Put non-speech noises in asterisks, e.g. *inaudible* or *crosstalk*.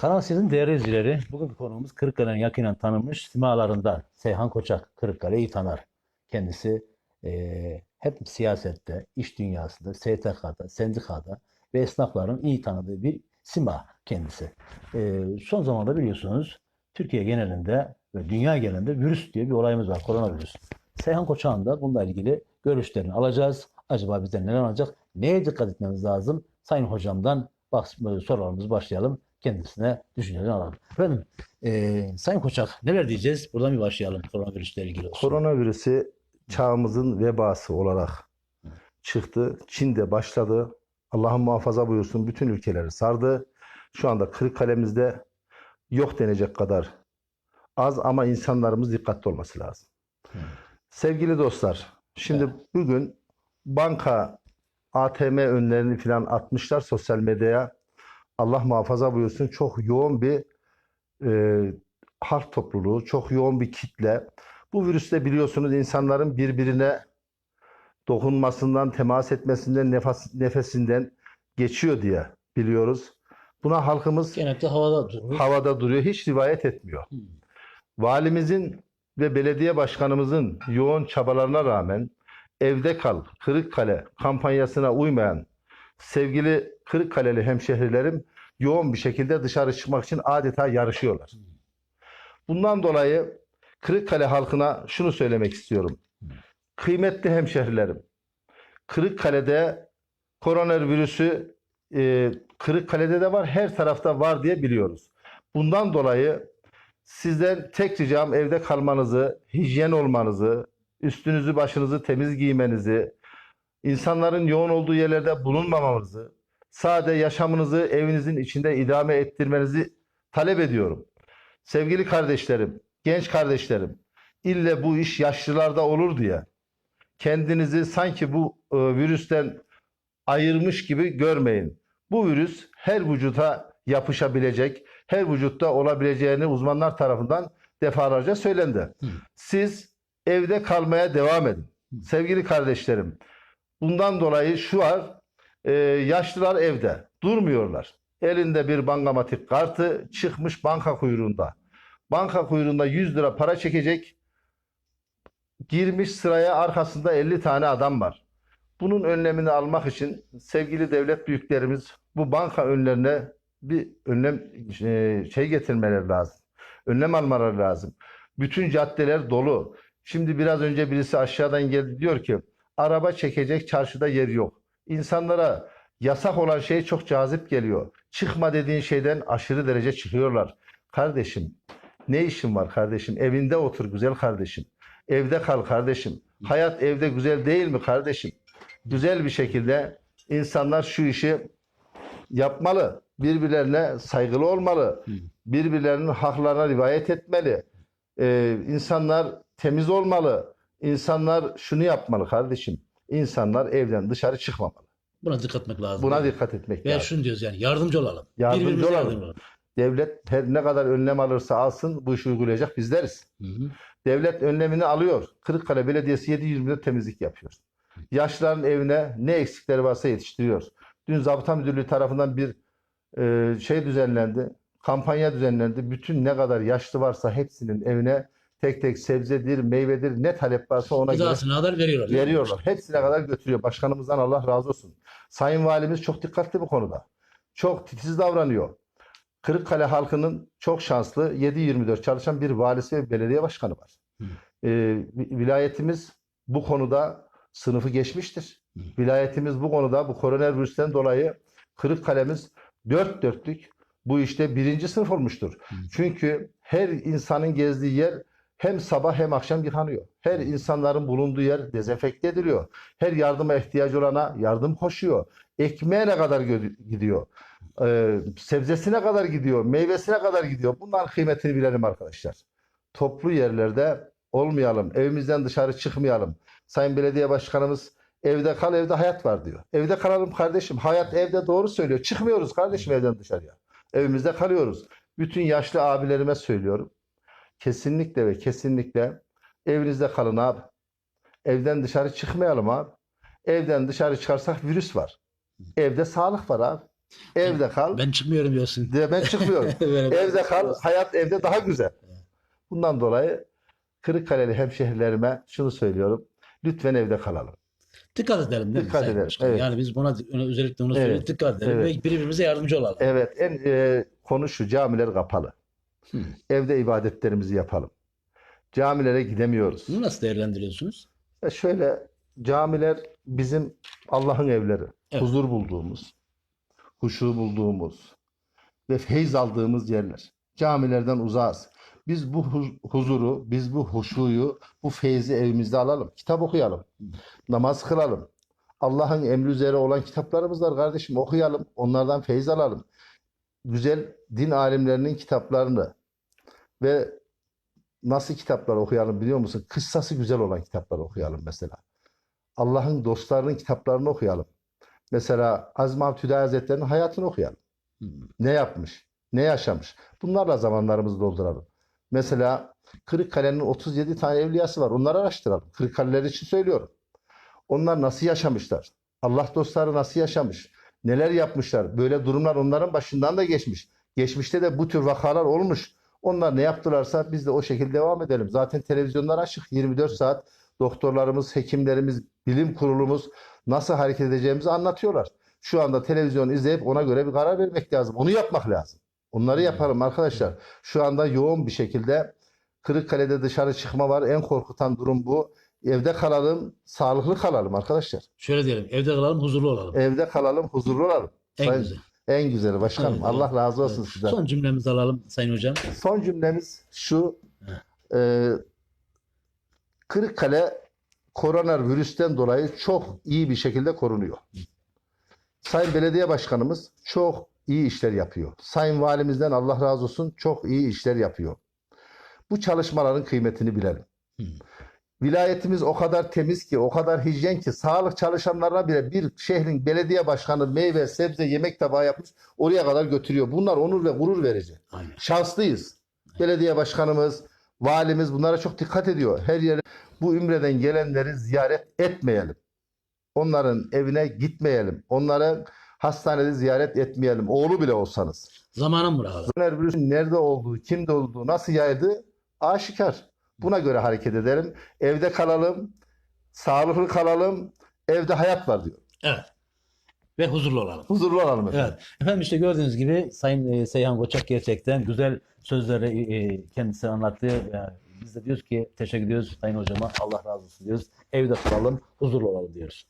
Kanal Sizin değerli izleyicileri, bugünkü konuğumuz Kırıkkale'nin yakinen tanınmış simalarından Seyhan Koçak. Kırıkkale'yi tanır. Kendisi eee, hep siyasette, iş dünyasında, STK'da, sendikada ve esnafların iyi tanıdığı bir sima kendisi. Eee, son zamanda biliyorsunuz Türkiye genelinde ve dünya genelinde virüs diye bir olayımız var, koronavirüs. Seyhan Koçak'ın da bununla ilgili görüşlerini alacağız. Acaba bizden neler olacak? Neye dikkat etmemiz lazım? Sayın Hocam'dan sorularımız başlayalım. Kendisine düşüncelerini alalım. Efendim, eee, Sayın Koçak neler diyeceğiz? Buradan bir başlayalım koronavirüsle ilgili olsun. Koronavirüsü çağımızın vebası olarak çıktı. Çin'de başladı. Allah'ın muhafaza buyursun bütün ülkeleri sardı. Şu anda Kırıkkale'mizde yok denecek kadar az ama insanlarımız dikkatli olması lazım. Sevgili dostlar, şimdi bugün banka ATM önlerini falan atmışlar sosyal medyaya. Allah muhafaza buyursun çok yoğun bir e, harp topluluğu, çok yoğun bir kitle. Bu virüste biliyorsunuz insanların birbirine dokunmasından, temas etmesinden, nefes, nefesinden geçiyor diye biliyoruz. Buna halkımız Genellikle havada durur. havada duruyor, hiç rivayet etmiyor. Hmm. Valimizin ve belediye başkanımızın yoğun çabalarına rağmen evde kal, Kırıkkale kampanyasına uymayan sevgili Kırıkkaleli hemşehrilerim yoğun bir şekilde dışarı çıkmak için adeta yarışıyorlar. Bundan dolayı Kırıkkale halkına şunu söylemek istiyorum. Kıymetli hemşehrilerim, Kırıkkale'de koronavirüsü e, Kırıkkale'de de var, her tarafta var diye biliyoruz. Bundan dolayı sizden tek ricam evde kalmanızı, hijyen olmanızı, üstünüzü başınızı temiz giymenizi, insanların yoğun olduğu yerlerde bulunmamanızı, sade yaşamınızı evinizin içinde idame ettirmenizi talep ediyorum. Sevgili kardeşlerim, genç kardeşlerim, ille bu iş yaşlılarda olur diye kendinizi sanki bu e, virüsten ayırmış gibi görmeyin. Bu virüs her vücuta yapışabilecek, her vücutta olabileceğini uzmanlar tarafından defalarca söylendi. Siz evde kalmaya devam edin. Sevgili kardeşlerim, bundan dolayı şu var, e, yaşlılar evde durmuyorlar. Elinde bir bankamatik kartı çıkmış banka kuyruğunda. Banka kuyruğunda 100 lira para çekecek. Girmiş sıraya arkasında 50 tane adam var. Bunun önlemini almak için sevgili devlet büyüklerimiz bu banka önlerine bir önlem e, şey getirmeleri lazım. Önlem almaları lazım. Bütün caddeler dolu. Şimdi biraz önce birisi aşağıdan geldi diyor ki araba çekecek çarşıda yer yok. İnsanlara yasak olan şey çok cazip geliyor. Çıkma dediğin şeyden aşırı derece çıkıyorlar. Kardeşim ne işin var kardeşim? Evinde otur güzel kardeşim. Evde kal kardeşim. Hayat evde güzel değil mi kardeşim? Güzel bir şekilde insanlar şu işi yapmalı. Birbirlerine saygılı olmalı. Birbirlerinin haklarına rivayet etmeli. Ee, insanlar temiz olmalı. İnsanlar şunu yapmalı kardeşim. İnsanlar evden dışarı çıkmamalı. Buna dikkat etmek lazım. Buna dikkat etmek Veya lazım. şunu diyoruz yani yardımcı olalım. Yardımcı Birbirimize olalım. yardımcı olalım. Devlet her ne kadar önlem alırsa alsın bu işi uygulayacak bizleriz. Hı hı. Devlet önlemini alıyor. Kırıkkale Belediyesi 7-24 temizlik yapıyor. Yaşlıların evine ne eksikleri varsa yetiştiriyor. Dün Zabıta Müdürlüğü tarafından bir e, şey düzenlendi. Kampanya düzenlendi. Bütün ne kadar yaşlı varsa hepsinin evine tek tek sebzedir, meyvedir, ne talep varsa ona göre Gıdasına kadar veriyorlar. veriyorlar. Hepsine kadar götürüyor. Başkanımızdan Allah razı olsun. Sayın Valimiz çok dikkatli bu konuda. Çok titiz davranıyor. Kırıkkale halkının çok şanslı 7-24 çalışan bir valisi ve belediye başkanı var. Hı. Ee, vi- vilayetimiz bu konuda sınıfı geçmiştir. Hı. Vilayetimiz bu konuda bu koronavirüsten dolayı Kırıkkale'miz dört dörtlük bu işte birinci sınıf olmuştur. Hı. Çünkü her insanın gezdiği yer hem sabah hem akşam yıkanıyor. Her insanların bulunduğu yer dezenfekte ediliyor. Her yardıma ihtiyacı olana yardım koşuyor. Ekmeğine kadar gidiyor. Ee, sebzesine kadar gidiyor. Meyvesine kadar gidiyor. Bunların kıymetini bilelim arkadaşlar. Toplu yerlerde olmayalım. Evimizden dışarı çıkmayalım. Sayın Belediye Başkanımız evde kal evde hayat var diyor. Evde kalalım kardeşim. Hayat evde doğru söylüyor. Çıkmıyoruz kardeşim evden dışarıya. Evimizde kalıyoruz. Bütün yaşlı abilerime söylüyorum. Kesinlikle ve kesinlikle evinizde kalın abi. Evden dışarı çıkmayalım abi. Evden dışarı çıkarsak virüs var. Evde sağlık var abi. Evde kal. Ben çıkmıyorum diyorsun. De ben çıkmıyorum. *laughs* Evde kal. Hayat evde daha güzel. Bundan dolayı Kırıkkaleli hemşehrilerime şunu söylüyorum. Lütfen evde kalalım. Dikkat edelim değil Dikkat edelim, evet. Yani biz buna özellikle onu Evet, söylüyoruz. Dikkat edelim evet. ve birbirimize yardımcı olalım. Evet, en e, konu şu camiler kapalı. Hı. Evde ibadetlerimizi yapalım. Camilere gidemiyoruz. Bunu nasıl değerlendiriyorsunuz? Ya şöyle camiler bizim Allah'ın evleri. Evet. Huzur bulduğumuz, huşu bulduğumuz ve feyz aldığımız yerler. Camilerden uzağız. Biz bu hu- huzuru, biz bu huşuyu, bu feyzi evimizde alalım. Kitap okuyalım. Namaz kılalım. Allah'ın emri üzere olan kitaplarımız var kardeşim okuyalım. Onlardan feyz alalım. Güzel din alimlerinin kitaplarını ve nasıl kitaplar okuyalım biliyor musun? Kıssası güzel olan kitaplar okuyalım mesela. Allah'ın dostlarının kitaplarını okuyalım. Mesela Azmi Abdülhüdayi Hazretleri'nin hayatını okuyalım. Hmm. Ne yapmış? Ne yaşamış? Bunlarla zamanlarımızı dolduralım. Mesela Kırıkkale'nin 37 tane evliyası var. Onları araştıralım. Kırıkkaleler için söylüyorum. Onlar nasıl yaşamışlar? Allah dostları nasıl yaşamış? Neler yapmışlar? Böyle durumlar onların başından da geçmiş. Geçmişte de bu tür vakalar olmuş. Onlar ne yaptılarsa biz de o şekilde devam edelim. Zaten televizyonlar açık 24 saat. Doktorlarımız, hekimlerimiz, bilim kurulumuz nasıl hareket edeceğimizi anlatıyorlar. Şu anda televizyon izleyip ona göre bir karar vermek lazım. Onu yapmak lazım. Onları yapalım arkadaşlar. Şu anda yoğun bir şekilde Kırıkkale'de dışarı çıkma var. En korkutan durum bu. Evde kalalım, sağlıklı kalalım arkadaşlar. Şöyle diyelim, evde kalalım, huzurlu olalım. Evde kalalım, huzurlu olalım. En Sayın- güzel. En güzeli başkanım. Evet, Allah razı olsun Evet. sizden. Son cümlemizi alalım Sayın Hocam. Son cümlemiz şu. E, Kırıkkale koronavirüsten dolayı çok iyi bir şekilde korunuyor. Sayın Belediye Başkanımız çok iyi işler yapıyor. Sayın Valimizden Allah razı olsun çok iyi işler yapıyor. Bu çalışmaların kıymetini bilelim. Hı. Vilayetimiz o kadar temiz ki, o kadar hijyen ki sağlık çalışanlarına bile bir şehrin belediye başkanı meyve, sebze, yemek tabağı yapmış oraya kadar götürüyor. Bunlar onur ve gurur verici. Aynen. Şanslıyız. Belediye başkanımız, valimiz bunlara çok dikkat ediyor. Her yere bu ümreden gelenleri ziyaret etmeyelim. Onların evine gitmeyelim. Onları hastanede ziyaret etmeyelim. Oğlu bile olsanız. Zamanın bırakalım. Koronavirüsün nerede olduğu, kimde olduğu, nasıl yaydığı aşikar. Buna göre hareket edelim. Evde kalalım, sağlıklı kalalım. Evde hayat var diyor. Evet. Ve huzurlu olalım. Huzurlu olalım efendim. Evet. Efendim işte gördüğünüz gibi Sayın e, Seyhan Koçak gerçekten güzel sözleri e, kendisi anlattı. Yani biz de diyoruz ki teşekkür ediyoruz Sayın Hocama. Allah razı olsun diyoruz. Evde kalalım, huzurlu olalım diyoruz.